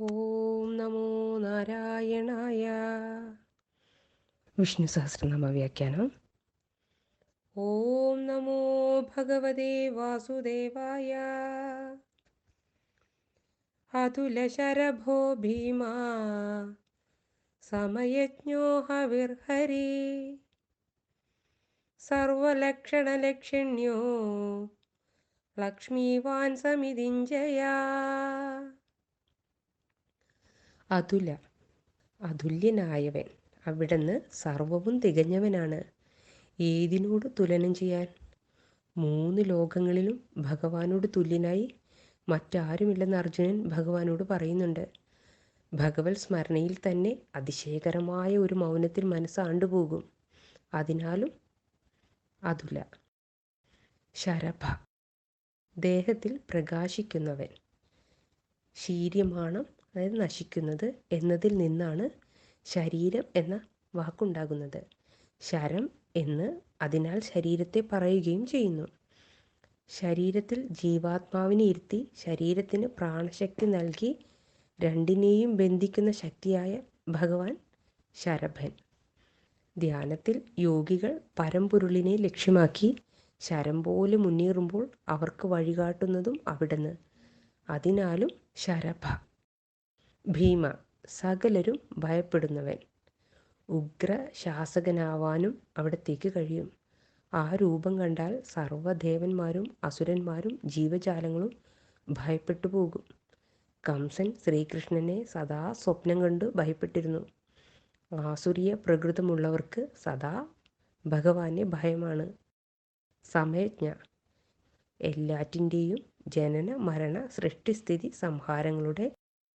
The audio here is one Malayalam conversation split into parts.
ഓം നമോ നാരായണായ. വിഷ്ണു സഹസ്രനാമ വ്യാഖ്യാനം. ഓം നമോ ഭഗവതേ വാസുദേവായ. അതുലശരഭോ ഭീമാ. സമയജ്ഞോ ഹവിർഹരി സർവലക്ഷണലക്ഷിണ്യോ. ലക്ഷ്മീവാൻ സമിതിഞ്ജയാ അതുല അതുല്യനായവൻ. അവിടുന്ന് സർവവും തികഞ്ഞവനാണ്. ഏതിനോട് തുലനം ചെയ്യാൻ? മൂന്ന് ലോകങ്ങളിലും ഭഗവാനോട് തുല്യനായി മറ്റാരുമില്ലെന്ന് അർജുനൻ ഭഗവാനോട് പറയുന്നുണ്ട്. ഭഗവത് സ്മരണയിൽ തന്നെ അതിശയകരമായ ഒരു മൗനത്തിൽ മനസ്സ് ആണ്ടുപോകും. അതിനാലും അതുല. ശരഭ. ദേഹത്തിൽ പ്രകാശിക്കുന്നവൻ. ശീര്യമാണം അതായത് നശിക്കുന്നത് എന്നതിൽ നിന്നാണ് ശരീരം എന്ന വാക്കുണ്ടാകുന്നത്. ശരം എന്ന് അതിനാൽ ശരീരത്തെ പറയുകയും ചെയ്യുന്നു. ശരീരത്തിൽ ജീവാത്മാവിനെ ഇരുത്തി ശരീരത്തിന് പ്രാണശക്തി നൽകി രണ്ടിനെയും ബന്ധിക്കുന്ന ശക്തിയായ ഭഗവാൻ ശരഭൻ. ധ്യാനത്തിൽ യോഗികൾ പരമ്പൊരുളിനെ ലക്ഷ്യമാക്കി ശരം പോലെ മുന്നേറുമ്പോൾ അവർക്ക് വഴികാട്ടുന്നതും അവിടുന്ന്. അതിനാലും ശരഭ. ഭീമ. സകലരും ഭയപ്പെടുന്നവൻ. ഉഗ്ര ശാസകനാവാനും അവിടത്തേക്ക് കഴിയും. ആ രൂപം കണ്ടാൽ സർവദേവന്മാരും അസുരന്മാരും ജീവജാലങ്ങളും ഭയപ്പെട്ടു പോകും. കംസൻ ശ്രീകൃഷ്ണനെ സദാ സ്വപ്നം കണ്ട് ഭയപ്പെട്ടിരുന്നു. ആസുരിയ പ്രകൃതമുള്ളവർക്ക് സദാ ഭഗവാനെ ഭയമാണ്. സമയജ്ഞ. എല്ലാറ്റിന്റെയും ജനന മരണ സൃഷ്ടിസ്ഥിതി സംഹാരങ്ങളുടെ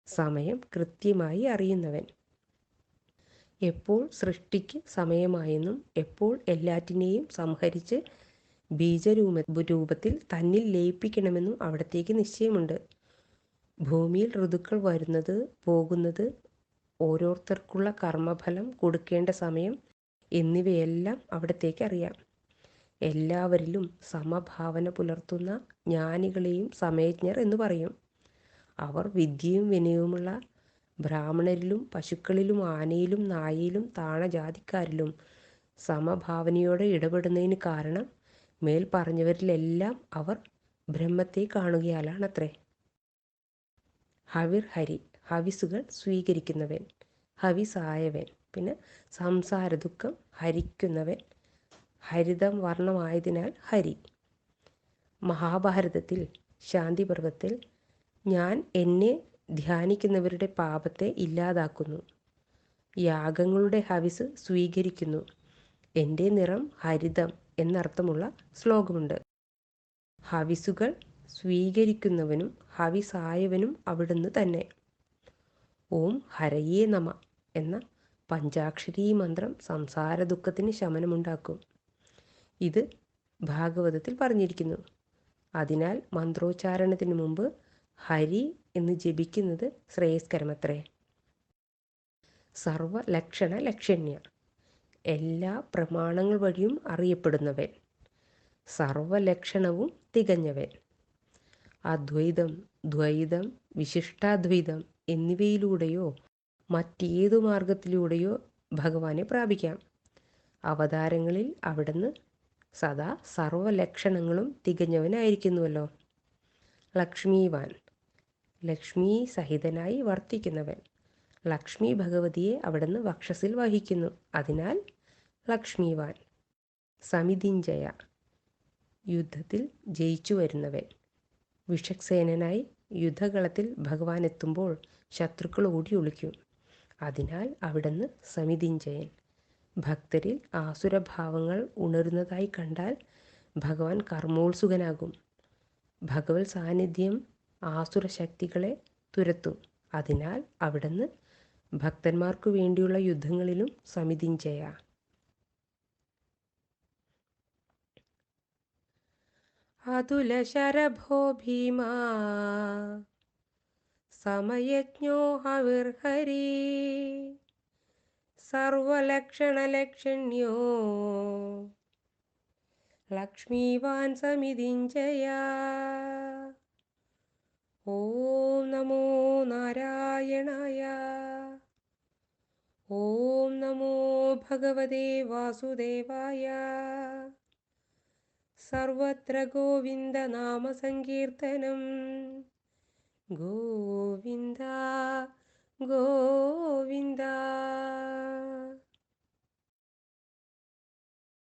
സമയം കൃത്യമായി അറിയുന്നവൻ. എപ്പോൾ സൃഷ്ടിക്ക് സമയമായെന്നും എപ്പോൾ എല്ലാറ്റിനെയും സംഹരിച്ച് ബീജരൂപ രൂപത്തിൽ തന്നിൽ ലയിപ്പിക്കണമെന്നും അവിടത്തേക്ക് നിശ്ചയമുണ്ട്. ഭൂമിയിൽ ഋതുക്കൾ വരുന്നത് പോകുന്നത് ഓരോരുത്തർക്കുള്ള കർമ്മഫലം കൊടുക്കേണ്ട സമയം എന്നിവയെല്ലാം അവിടത്തേക്ക് അറിയാം. എല്ലാവരിലും സമഭാവന പുലർത്തുന്ന ജ്ഞാനികളെയും സമയജ്ഞർ എന്ന് പറയും. അവർ വിദ്യയും വിനയവുമുള്ള ബ്രാഹ്മണരിലും പശുക്കളിലും ആനയിലും നായയിലും താണജാതിക്കാരിലും സമഭാവനയോടെ ഇടപെടുന്നതിന് കാരണം മേൽ പറഞ്ഞവരിലെല്ലാം അവർ ബ്രഹ്മത്തെ കാണുകയാലാണത്രേ. ഹവിർ ഹരി ഹവിസുകൾ സ്വീകരിക്കുന്നവൻ ഹവിസായവൻ പിന്നെ സംസാര ദുഃഖം ഹരിക്കുന്നവൻ ഹരിതം വർണമായതിനാൽ ഹരി. മഹാഭാരതത്തിൽ ശാന്തിപർവത്തിൽ ഞാൻ എന്നെ ധ്യാനിക്കുന്നവരുടെ പാപത്തെ ഇല്ലാതാക്കുന്നു. യാഗങ്ങളുടെ ഹവിസ് സ്വീകരിക്കുന്നു. എന്റെ നിറം ഹരിതം എന്നർത്ഥമുള്ള ശ്ലോകമുണ്ട്. ഹവിസുകൾ സ്വീകരിക്കുന്നവനും ഹവിസായവനും അവിടുന്ന് തന്നെ. ഓം ഹരയേ നമ എന്ന പഞ്ചാക്ഷരീ മന്ത്രം സംസാര ദുഃഖത്തിന് ശമനമുണ്ടാക്കും. ഇത് ഭാഗവതത്തിൽ പറഞ്ഞിരിക്കുന്നു. അതിനാൽ മന്ത്രോച്ചാരണത്തിന് മുമ്പ് ഹരി എന്ന് ജപിക്കുന്നത് ശ്രേയസ്കരമത്രേ. സർവലക്ഷണ ലക്ഷണ്യ എല്ലാ പ്രമാണങ്ങൾ വഴിയും അറിയപ്പെടുന്നവൻ. സർവലക്ഷണവും തികഞ്ഞവൻ. അദ്വൈതം ദ്വൈതം വിശിഷ്ടാദ്വൈതം എന്നിവയിലൂടെയോ മറ്റേതു മാർഗത്തിലൂടെയോ ഭഗവാനെ പ്രാപിക്കാം. അവതാരങ്ങളിൽ അവിടുന്ന് സദാ സർവലക്ഷണങ്ങളും തികഞ്ഞവനായിരിക്കുന്നുവല്ലോ. ലക്ഷ്മീവാൻ ലക്ഷ്മി സഹിതനായി വർത്തിക്കുന്നവൻ. ലക്ഷ്മി ഭഗവതിയെ അവിടുന്ന് വക്ഷസിൽ വഹിക്കുന്നു. അതിനാൽ ലക്ഷ്മിവാൻ. സമിതിഞ്ജയ യുദ്ധത്തിൽ ജയിച്ചു വരുന്നവൻ. വിഷക്സേനനായി യുദ്ധകളത്തിൽ ഭഗവാൻ എത്തുമ്പോൾ ശത്രുക്കൾ ഓടി ഒളിക്കും. അതിനാൽ അവിടുന്ന് സമിതിഞ്ജയൻ ഭക്തരിൽ ആസുരഭാവങ്ങൾ ഉണരുന്നതായി കണ്ടാൽ ഭഗവാൻ കർമ്മോത്സുകനാകും. ഭഗവത് സാന്നിധ്യം ആസുര ശക്തികളെ തുരത്തും. അതിനാൽ അവിടുന്ന് ഭക്തന്മാർക്കു വേണ്ടിയുള്ള യുദ്ധങ്ങളിലും സമിതിഞ്ചയ അതുല ശരഭോ ഭീമാ സമയജ്ഞോ ഹവിർഹരി സർവലക്ഷണലക്ഷണ്യോ ലക്ഷ്മീവാൻ സമിതിഞ്ജയ ഓം നമോ നാരായണായ. ഓം നമോ ഭഗവതേ വാസുദേവായ. സർവത്ര ഗോവിന്ദനാമസങ്കീർത്തനം ഗോവിന്ദ ഗോവിന്ദ.